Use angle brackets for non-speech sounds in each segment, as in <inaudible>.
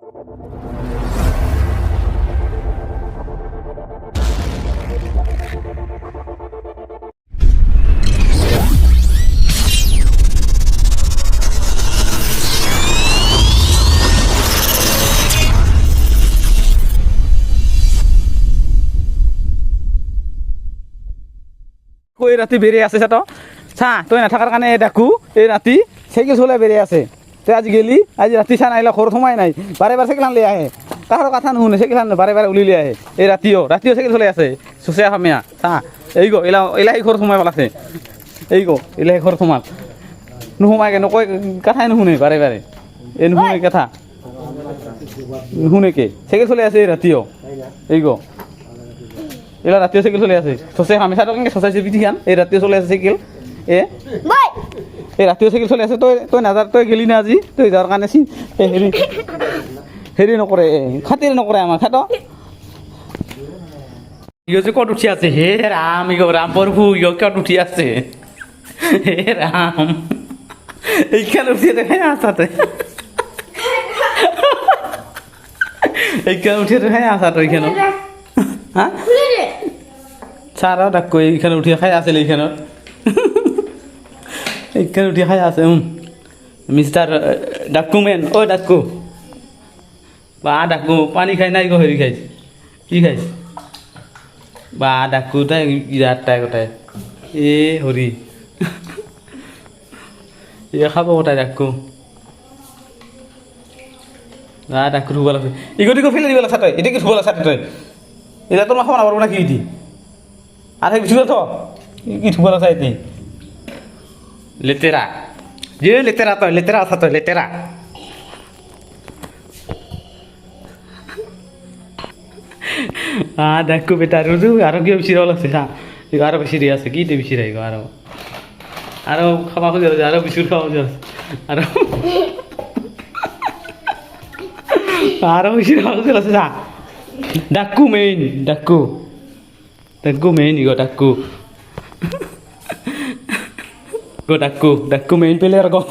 কই ৰাতি বেৰিয়ে আছে চাত চা, তই নাথাকাৰ কাৰণে ডাকো, এই ৰাতি চাইকেল চলাই বেৰিয়ে আছে। তই আজি গেলি আজি ৰাতি চা নাহিলে ঘৰত সোমাই নাই বাৰে বাৰে চাইকেল লৈ আহে। তাৰ কথা নুশুনে চাইকেল বাৰে বাৰে উলি লৈ আহে। এই ৰাতিও ৰাতিও চাইকেল চলাই আছে চুচে খামীয়া চা এই গো এলা এলাহি ঘৰত সোমাই পেলাইছে। এই গো এলাহি ঘৰত সোমাল। নোসোমাই নকয় কথাই নুশুনে বাৰে বাৰে। এই নুশুনে কথা। নুশুনে কে? চাইকেল চলাই আছে এই ৰাতিও। এই গো। এলা ৰাতিও চাইকেল চলাই আছে। চচে হামেশা তো কেনেকৈ চচাইছে পিঠিখান এই ৰাতিও চলাই আছে চাইকেল। এ? এই ৰাতিও চাইকেল চলাই আছে তই তই নাযাৰ তই গেলি না আজি তই যাৰ কাৰণে চি হেৰি হেৰি নকৰে খাতিৰ নকৰে আমাৰ খাত। ইয় যে ক'ত উঠি আছে? হে ৰাম ইগ ৰাম প্ৰভু ইয় ক'ত উঠি আছে? হে ৰাম। এইখান উঠি দেখে আছা তই এইখান উঠি দেখে আছা তই এইখানত। হা? চাৰা ডাক্কো এইখানে উঠি খাই আছিল এইখানত। এখানে উঠে খাই আছে মিস্টার ডাকু মেন, ও ডাকু। বা ডাকু, পানি খাই নাই গহরি খাইছ। কি খাইছ? বা ডাকু তাই ইরাটাই কোথায় এ হরি <laughs> এ খাব কোথায় ডাকু। না ডাকু ধুব লাগছে। ইগতিকে ফেলে দিব লাগছে তই এটিকে ধুব লাগছে তই? এটা তোর মাথা মারাবো না কি আর সেই বিচুলে থ কি ধুব লাগছে এটি লেতেরা যে লেতেরা তো লেতেরা আসা তো লেতেরা হ্যাঁ দেখো বেটা রুজু আরও কেউ বেশি রল আছে হ্যাঁ আরও বেশি রে আছে কি বেশি রে আরও আরও খাওয়া হয়ে যাচ্ছে আরও বেশি খাওয়া হয়ে যাচ্ছে আরও আরও বেশি খাওয়া হয়ে যাচ্ছে ডাকু মেইন ডাকু ডাকু মেইন ইগো ডাকু Go Daku, Daku main pilih kok.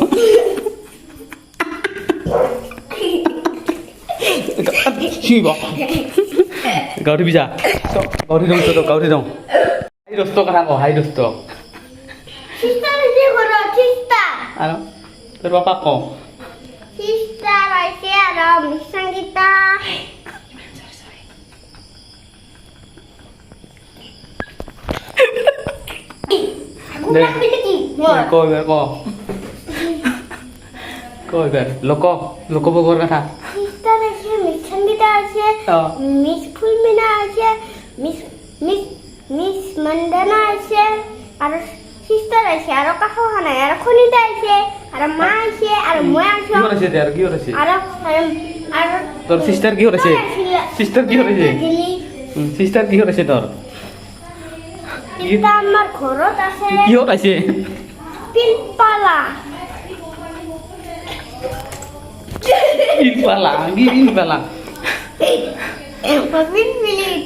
Kau di bisa. Kau di dong, kau di dong. Hai dosto kan aku, hai dosto. Sista lagi koro sista. Ano? Kok? Sista lagi ada misang kita. Aku nggak কই বে কো কই বে লোক লোক বগর কথা sister আছে miss Sangeeta আছে miss ফুলমিনা আছে মিস মিস মিস মন্দনা আছে আর সিস্টার আছে আর কাকু হানা আর খনিতা আছে আর মা আছে আর মই কি করেছে আর কি করেছে আর আর তোর সিস্টার কি করেছে সিস্টার কি করেছে সিস্টার কি করেছে তোর এটা আমার ঘৰত আছে কি করেছে Pinpala. Pinpala, lagi pinpala. Pin pala? Eh, eh,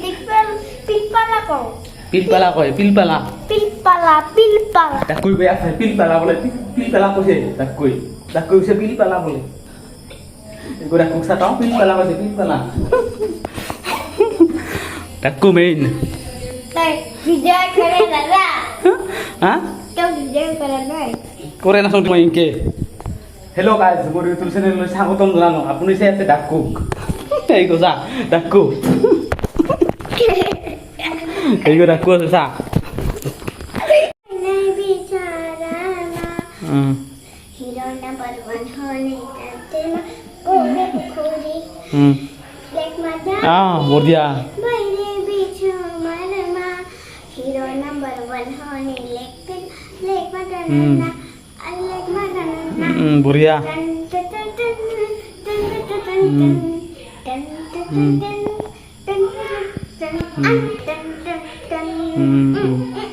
pin pala kau. Pin pala kau, ya, pin pala. Pin pala, pin pala. Tak kui bayar saya pinpala boleh, pinpala kau sih, tak kui, tak kui saya pinpala boleh. Gue dah kuksa tahu pinpala kau sih, pinpala. Tak kumain. Tak, video keren lah. Hah? Hello guys, mau YouTube lu siapa tuh nggak nong? Apa nih saya tuh daku? Hei gua sah, daku. Hei gua sah. Hmm. Ah, mau dia. Hmm. Hmm, hmm, buria. Hmm. Hmm. Hmm. hmm.